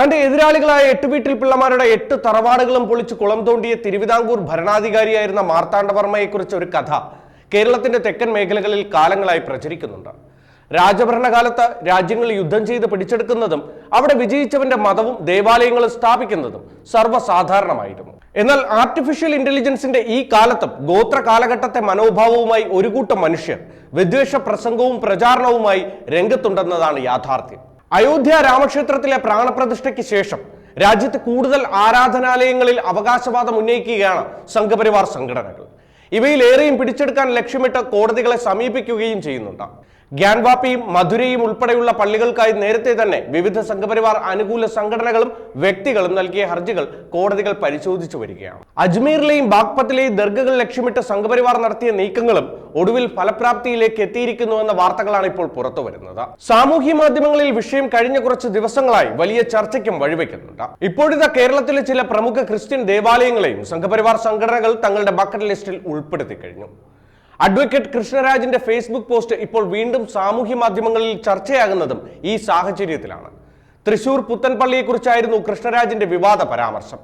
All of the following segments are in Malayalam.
തന്റെ എതിരാളികളായ എട്ട് വീട്ടിൽ പിള്ളമാരുടെ എട്ട് തറവാടുകളും പൊളിച്ച് കുളം തോണ്ടിയ തിരുവിതാംകൂർ ഭരണാധികാരിയായിരുന്ന മാർത്താണ്ഡവർമ്മയെക്കുറിച്ച് ഒരു കഥ കേരളത്തിന്റെ തെക്കൻ മേഖലകളിൽ കാലങ്ങളായി പ്രചരിക്കുന്നുണ്ട്. രാജഭരണകാലത്ത് രാജ്യങ്ങൾ യുദ്ധം ചെയ്ത് പിടിച്ചെടുക്കുന്നതും അവിടെ വിജയിച്ചവന്റെ മതവും ദേവാലയങ്ങളും സ്ഥാപിക്കുന്നതും സർവസാധാരണമായിരുന്നു. എന്നാൽ ആർട്ടിഫിഷ്യൽ ഇന്റലിജൻസിന്റെ ഈ കാലത്തും ഗോത്ര കാലഘട്ടത്തെ മനോഭാവവുമായി ഒരു കൂട്ടം മനുഷ്യർ വിദ്വേഷ പ്രസംഗവും പ്രചാരണവുമായി രംഗത്തുണ്ടെന്നതാണ് യാഥാർത്ഥ്യം. അയോധ്യ രാമക്ഷേത്രത്തിലെ പ്രാണപ്രതിഷ്ഠയ്ക്ക് ശേഷം രാജ്യത്ത് കൂടുതൽ ആരാധനാലയങ്ങളിൽ അവകാശവാദം ഉന്നയിക്കുകയാണ് സംഘപരിവാർ സംഘടനകൾ. ഇവയിലേറെയും പിടിച്ചെടുക്കാൻ ലക്ഷ്യമിട്ട് കോടതികളെ സമീപിക്കുകയും ചെയ്യുന്നുണ്ട്. ഗ്യാൻവാപ്പിയും മധുരയും ഉൾപ്പെടെയുള്ള പള്ളികൾക്കായി നേരത്തെ തന്നെ വിവിധ സംഘപരിവാർ അനുകൂല സംഘടനകളും വ്യക്തികളും നൽകിയ ഹർജികൾ കോടതികൾ പരിശോധിച്ചു വരികയാണ്. അജ്മീറിലെയും ബാഗ്പത്തിലെയും ദർഗകൾ ലക്ഷ്യമിട്ട് സംഘപരിവാർ നടത്തിയ നീക്കങ്ങളും ഒടുവിൽ ഫലപ്രാപ്തിയിലേക്ക് എത്തിയിരിക്കുന്നു എന്ന വാർത്തകളാണ് ഇപ്പോൾ പുറത്തു വരുന്നത്. സാമൂഹ്യ മാധ്യമങ്ങളിൽ വിഷയം കഴിഞ്ഞ കുറച്ച് ദിവസങ്ങളായി വലിയ ചർച്ചയ്ക്കും വഴിവെക്കുന്നുണ്ട്. ഇപ്പോഴിതാ കേരളത്തിലെ ചില പ്രമുഖ ക്രിസ്ത്യൻ ദേവാലയങ്ങളെയും സംഘപരിവാർ സംഘടനകൾ തങ്ങളുടെ ബക്കറ്റ് ലിസ്റ്റിൽ ഉൾപ്പെടുത്തി കഴിഞ്ഞു. അഡ്വക്കേറ്റ് കൃഷ്ണരാജിന്റെ ഫേസ്ബുക്ക് പോസ്റ്റ് ഇപ്പോൾ വീണ്ടും സാമൂഹ്യ മാധ്യമങ്ങളിൽ ചർച്ചയാകുന്നതും ഈ സാഹചര്യത്തിലാണ്. തൃശൂർ പുത്തൻപള്ളിയെക്കുറിച്ചായിരുന്നു കൃഷ്ണരാജിന്റെ വിവാദ പരാമർശം.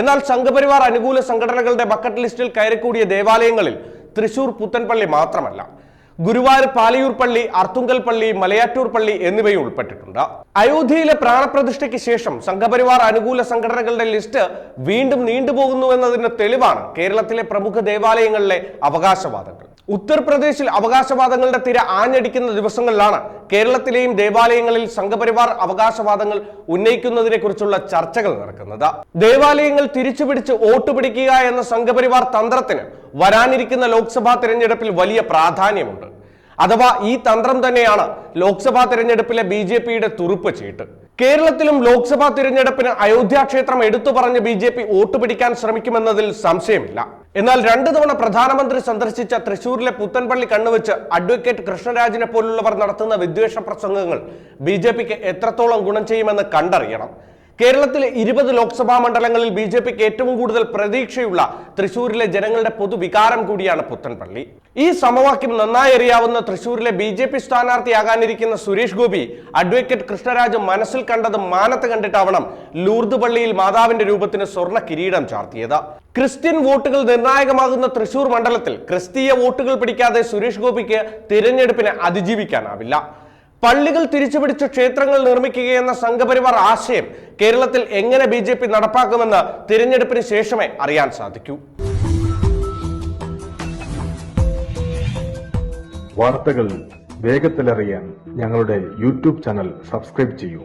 എന്നാൽ സംഘപരിവാർ അനുകൂല സംഘടനകളുടെ ബക്കറ്റ് ലിസ്റ്റിൽ കയറിക്കൂടിയ ദേവാലയങ്ങളിൽ തൃശൂർ പുത്തൻപള്ളി മാത്രമല്ല. ഗുരുവായൂർ പാലയൂർ പള്ളി അർത്തുങ്കൽ പള്ളി മലയാറ്റൂർ പള്ളി എന്നിവയും ഉൾപ്പെട്ടിട്ടുണ്ട്. അയോധ്യയിലെ പ്രാണപ്രതിഷ്ഠയ്ക്ക് ശേഷം സംഘപരിവാർ അനുകൂല സംഘടനകളുടെ ലിസ്റ്റ് വീണ്ടും നീണ്ടുപോകുന്നു എന്നതിന്റെ തെളിവാണ് കേരളത്തിലെ പ്രമുഖ ദേവാലയങ്ങളിലെ അവകാശവാദങ്ങൾ. ഉത്തർപ്രദേശിൽ അവകാശവാദങ്ങളുടെ തിര ആഞ്ഞടിക്കുന്ന ദിവസങ്ങളിലാണ് കേരളത്തിലെയും ദേവാലയങ്ങളിൽ സംഘപരിവാർ അവകാശവാദങ്ങൾ ഉന്നയിക്കുന്നതിനെ കുറിച്ചുള്ള ചർച്ചകൾ നടക്കുന്നത്. ദേവാലയങ്ങൾ തിരിച്ചുപിടിച്ച് വോട്ട് പിടിക്കുക എന്ന സംഘപരിവാർ തന്ത്രത്തിന് വരാനിരിക്കുന്ന ലോക്സഭാ തിരഞ്ഞെടുപ്പിൽ വലിയ പ്രാധാന്യമുണ്ട്. അഥവാ ഈ തന്ത്രം തന്നെയാണ് ലോക്സഭാ തിരഞ്ഞെടുപ്പിലെ ബി ജെ പിയുടെ തുറുപ്പ് ചീട്ട്. കേരളത്തിലും ലോക്സഭാ തിരഞ്ഞെടുപ്പിന് അയോധ്യ ക്ഷേത്രം എടുത്തു പറഞ്ഞ് ബി ജെ പി വോട്ട് പിടിക്കാൻ ശ്രമിക്കുമെന്നതിൽ സംശയമില്ല. എന്നാൽ രണ്ടു തവണ പ്രധാനമന്ത്രി സന്ദർശിച്ച തൃശൂരിലെ പുത്തൻപള്ളി കണ്ണുവെച്ച് അഡ്വക്കേറ്റ് കൃഷ്ണരാജിനെ പോലുള്ളവർ നടത്തുന്ന വിദ്വേഷ പ്രസംഗങ്ങൾ ബി എത്രത്തോളം ഗുണം ചെയ്യുമെന്ന് കണ്ടറിയണം. കേരളത്തിലെ ഇരുപത് ലോക്സഭാ മണ്ഡലങ്ങളിൽ ബി ജെ പിക്ക് ഏറ്റവും കൂടുതൽ പ്രതീക്ഷയുള്ള തൃശൂരിലെ ജനങ്ങളുടെ പൊതുവികാരം കൂടിയാണ് പുത്തൻപള്ളി. ഈ സമവാക്യം നന്നായി അറിയാവുന്ന തൃശൂരിലെ ബി ജെ പി സ്ഥാനാർത്ഥിയാകാനിരിക്കുന്ന സുരേഷ് ഗോപി അഡ്വക്കേറ്റ് കൃഷ്ണരാജ് മനസ്സിൽ കണ്ടത് മാനത്ത് കണ്ടിട്ടാവണം ലൂർദ് പള്ളിയിൽ മാതാവിന്റെ രൂപത്തിന് സ്വർണ കിരീടം ചാർത്തിയത്. ക്രിസ്ത്യൻ വോട്ടുകൾ നിർണായകമാകുന്ന തൃശൂർ മണ്ഡലത്തിൽ ക്രിസ്തീയ വോട്ടുകൾ പിടിക്കാതെ സുരേഷ് ഗോപിക്ക് തിരഞ്ഞെടുപ്പിനെ അതിജീവിക്കാനാവില്ല. പള്ളികൾ തിരിച്ചുപിടിച്ച് ക്ഷേത്രങ്ങൾ നിർമ്മിക്കുകയെന്ന സംഘപരിവാർ ആശയം കേരളത്തിൽ എങ്ങനെ ബി ജെ പി നടപ്പാക്കുമെന്ന് തിരഞ്ഞെടുപ്പിന് ശേഷമേ അറിയാൻ സാധിക്കൂ. വാർത്തകൾ വേഗത്തിലറിയാൻ ഞങ്ങളുടെ യൂട്യൂബ് ചാനൽ സബ്സ്ക്രൈബ് ചെയ്യൂ.